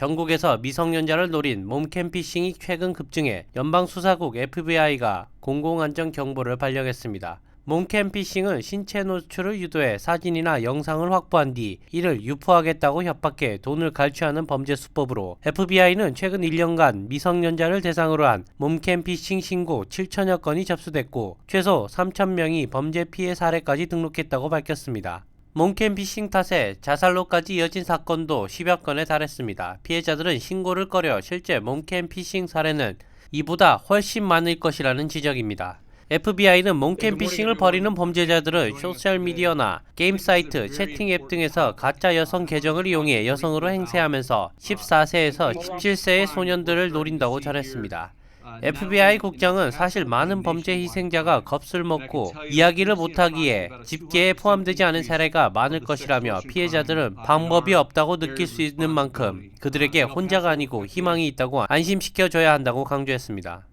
전국에서 미성년자를 노린 몸캠 피싱이 최근 급증해 연방수사국 FBI가 공공안전 경보를 발령했습니다. 몸캠 피싱은 신체 노출을 유도해 사진이나 영상을 확보한 뒤 이를 유포하겠다고 협박해 돈을 갈취하는 범죄 수법으로 FBI는 최근 1년간 미성년자를 대상으로 한 몸캠 피싱 신고 7천여 건이 접수됐고 최소 3천 명이 범죄 피해 사례까지 등록했다고 밝혔습니다. 몸캠 피싱 탓에 자살로까지 이어진 사건도 10여 건에 달했습니다. 피해자들은 신고를 꺼려 실제 몸캠 피싱 사례는 이보다 훨씬 많을 것이라는 지적입니다. FBI는 몸캠 피싱을 벌이는 범죄자들은 소셜미디어나 게임 사이트, 채팅 앱 등에서 가짜 여성 계정을 이용해 여성으로 행세하면서 14세에서 17세의 소년들을 노린다고 전했습니다. FBI 국장은 사실 많은 범죄 희생자가 겁을 먹고 이야기를 못하기에 집계에 포함되지 않은 사례가 많을 것이라며 피해자들은 방법이 없다고 느낄 수 있는 만큼 그들에게 혼자가 아니고 희망이 있다고 안심시켜줘야 한다고 강조했습니다.